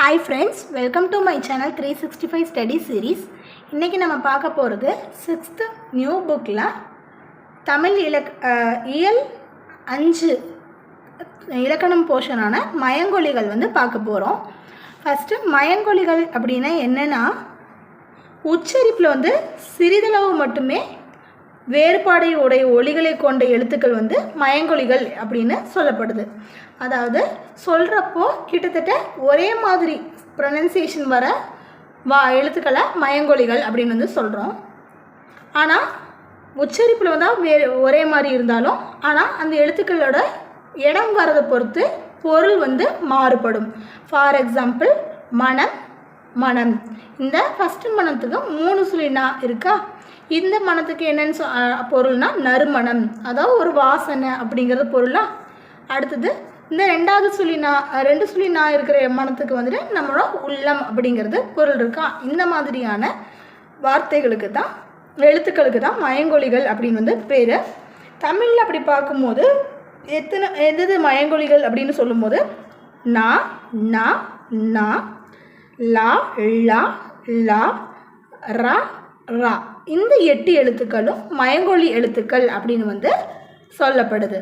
Hi friends welcome to my channel three sixty five study series இன்றைக்கி நம்ம பார்க்க போகிறது சிக்ஸ்த்து நியூ புக்கில் தமிழ் இலக் இயல் அஞ்சு இலக்கணம் போர்ஷனான மயங்கொலிகள் வந்து பார்க்க போகிறோம் ஃபஸ்ட்டு மயங்கொலிகள் அப்படின்னா என்னென்னா உச்சரிப்பில் வந்து சிறிதளவு மட்டுமே வேறுபாடை உடைய ஒலிகளை கொண்ட எழுத்துக்கள் வந்து மயங்கொலிகள் அப்படின்னு சொல்லப்படுது. அதாவது சொல்கிறப்போ கிட்டத்தட்ட ஒரே மாதிரி ப்ரொனன்சியேஷன் வர வா எழுத்துக்களை மயங்கொலிகள் அப்படின்னு வந்து சொல்கிறோம் ஆனால் உச்சரிப்பில் வந்து வேறு ஒரே மாதிரி இருந்தாலும் ஆனால் அந்த எழுத்துக்களோட இடம் வரதை பொறுத்து பொருள் வந்து மாறுபடும். ஃபார் எக்ஸாம்பிள் மனம் மனம். இந்த ஃபஸ்ட்டு மனத்துக்கு மூணு சுழினா இருக்கா? இந்த மனத்துக்கு என்னென்னு சொ பொருள்னா நறுமணம். அதாவது ஒரு வாசனை அப்படிங்கிறது பொருளா அடுத்தது இந்த ரெண்டாவது சுழினா அஹ் ரெண்டு சுழினா இருக்கிற மனத்துக்கு வந்துட்டு நம்மளோட உள்ளம் அப்படிங்கிறது பொருள் இருக்கா? இந்த மாதிரியான வார்த்தைகளுக்கு தான் எழுத்துக்களுக்கு தான் மயங்கொலிகள் அப்படின்னு வந்து பேர். தமிழில் அப்படி பார்க்கும்போது எத்தனை எது மயங்கொலிகள் அப்படின்னு சொல்லும்போது நா நா நா லா லா லா ரா ரா. இந்த எட்டு எழுத்துக்களும் மயங்கொழி எழுத்துக்கள் அப்படின்னு வந்து சொல்லப்படுது.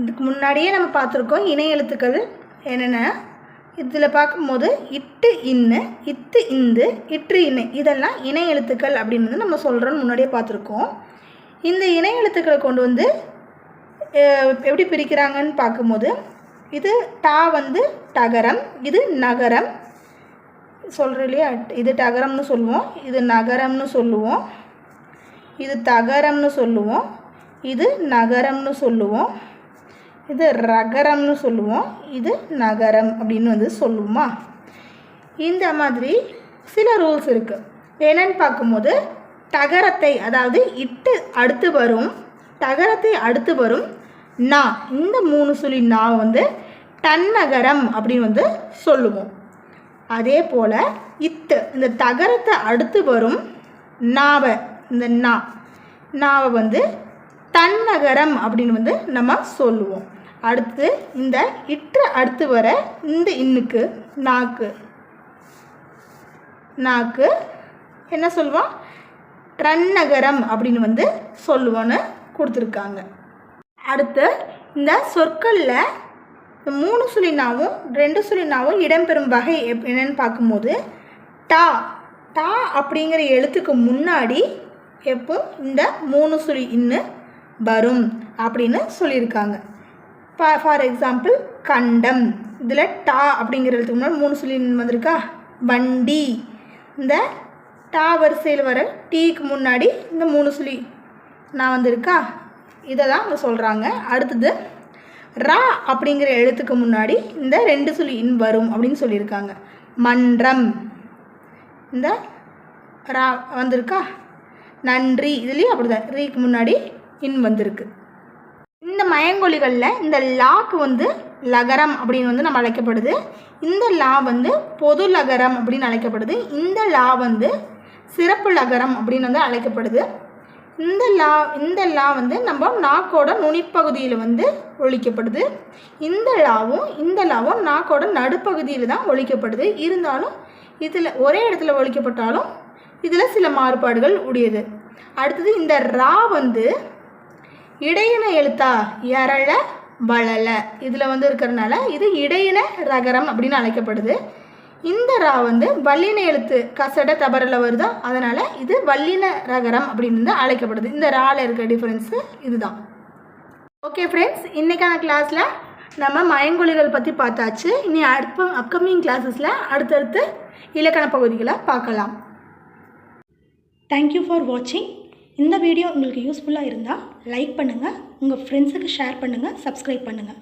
இதுக்கு முன்னாடியே நம்ம பார்த்துருக்கோம் இணை எழுத்துக்கள் என்னென்ன? இதில் பார்க்கும்போது இட்டு இன்னு இத்து இந்து இற்று இன்னு இதெல்லாம் இணை எழுத்துக்கள் அப்படின்னு வந்து நம்ம சொல்கிறோன்னு முன்னாடியே பார்த்துருக்கோம். இந்த இணை எழுத்துக்களை கொண்டு வந்து எப்படி பிரிக்கிறாங்கன்னு பார்க்கும்போது இது டா வந்து டகரம் இது நகரம் சொல்கிறோம் இல்லையா இது டகரம்னு சொல்லுவோம் இது நகரம்னு சொல்லுவோம் இது தகரம்னு சொல்லுவோம் இது நகரம்னு சொல்லுவோம் இது ரகரம்னு சொல்லுவோம் இது நகரம் அப்படின்னு வந்து சொல்லுவோமா? இந்த மாதிரி சில ரூல்ஸ் இருக்குது என்னன்னு பார்க்கும்போது தகரத்தை அதாவது இட்டு அடுத்து வரும் தகரத்தை அடுத்து வரும் நா இந்த மூணு சுழி நா வந்து தன்னகரம் அப்படின்னு வந்து சொல்லுவோம். அதே போல் இத்து இந்த தகரத்தை அடுத்து வரும் நாவை இந்த நா. நாவை வந்து தன்னகரம் அப்படின்னு வந்து நம்ம சொல்லுவோம். அடுத்து இந்த இற்று அடுத்து வர இந்த இன்னுக்கு நாக்கு. நாக்கு என்ன சொல்லுவோம்? ரன்னகரம் அப்படின்னு வந்து சொல்லுவோன்னு கொடுத்துருக்காங்க. அடுத்து இந்த சொற்களில் மூணு சுழினாவும் ரெண்டு சுழினாவும் இடம்பெறும் வகை எப்- என்னன்னு பார்க்கும்போது டா டா அப்படிங்கிற எழுத்துக்கு முன்னாடி எப்போ இந்த மூணு சுழி இன்னு வரும் அப்படின்னு சொல்லியிருக்காங்க. பா ஃபார் எக்ஸாம்பிள் கண்டம். இதில் டா அப்படிங்கிற எழுத்துக்கு முன்னாடி மூணு சுழி வந்திருக்கா? வண்டி. இந்த டா வரிசையில் வர டீக்கு முன்னாடி இந்த மூணு சுழி நான் வந்திருக்கா? இதை தான் அவங்க சொல்கிறாங்க அடுத்தது ரா அப்படிங்கிற எழுத்துக்கு முன்னாடி இந்த ரெண்டு சொல்லி இன் வரும் அப்படின்னு சொல்லியிருக்காங்க. மன்றம். இந்த ரா வந்திருக்கா? நன்றி. இதுலேயும் அப்படிதான். ரீக்கு முன்னாடி இன் வந்திருக்கு. இந்த மயங்கொலிகளில் இந்த லாக்கு வந்து லகரம் அப்படின்னு வந்து நம்ம அழைக்கப்படுது. இந்த லா வந்து பொது லகரம் அப்படின்னு அழைக்கப்படுது. இந்த லா வந்து சிறப்பு லகரம் அப்படின்னு வந்து அழைக்கப்படுது. இந்த லா இந்த லா வந்து நம்ம நாக்கோட நுனிப்பகுதியில் வந்து ஒழிக்கப்படுது. இந்த லாவும் இந்த லாவும் நாக்கோட நடுப்பகுதியில் தான் ஒழிக்கப்படுது. இருந்தாலும் இதில் ஒரே இடத்துல ஒழிக்கப்பட்டாலும் இதில் சில மாறுபாடுகள் உடையது. அடுத்தது இந்த ரா வந்து இடையின எழுத்தா எரள வளல இதில் வந்து இருக்கிறதுனால இது இடையின ரகரம் அப்படின்னு அழைக்கப்படுது. இந்த ரா வந்து வல்லின எழுத்து கசட தபரில் வருதோ? அதனால் இது வல்லின ரகரம் அப்படின்னு வந்து அழைக்கப்படுது. இந்த ராவில் இருக்க டிஃப்ரென்ஸு இதுதான். ஓகே ஃப்ரெண்ட்ஸ் இன்றைக்கான கிளாஸில் நம்ம மயங்கொழிகள் பற்றி பார்த்தாச்சு. இனி அடுத்த அப்கமிங் கிளாஸஸில் அடுத்தடுத்து இலக்கண பகுதிகளை பார்க்கலாம். தேங்க்யூ ஃபார் வாட்சிங் இந்த வீடியோ உங்களுக்கு யூஸ்ஃபுல்லாக இருந்தால் லைக் பண்ணுங்கள் உங்கள் ஃப்ரெண்ட்ஸுக்கு ஷேர் பண்ணுங்கள் சப்ஸ்கிரைப் பண்ணுங்கள்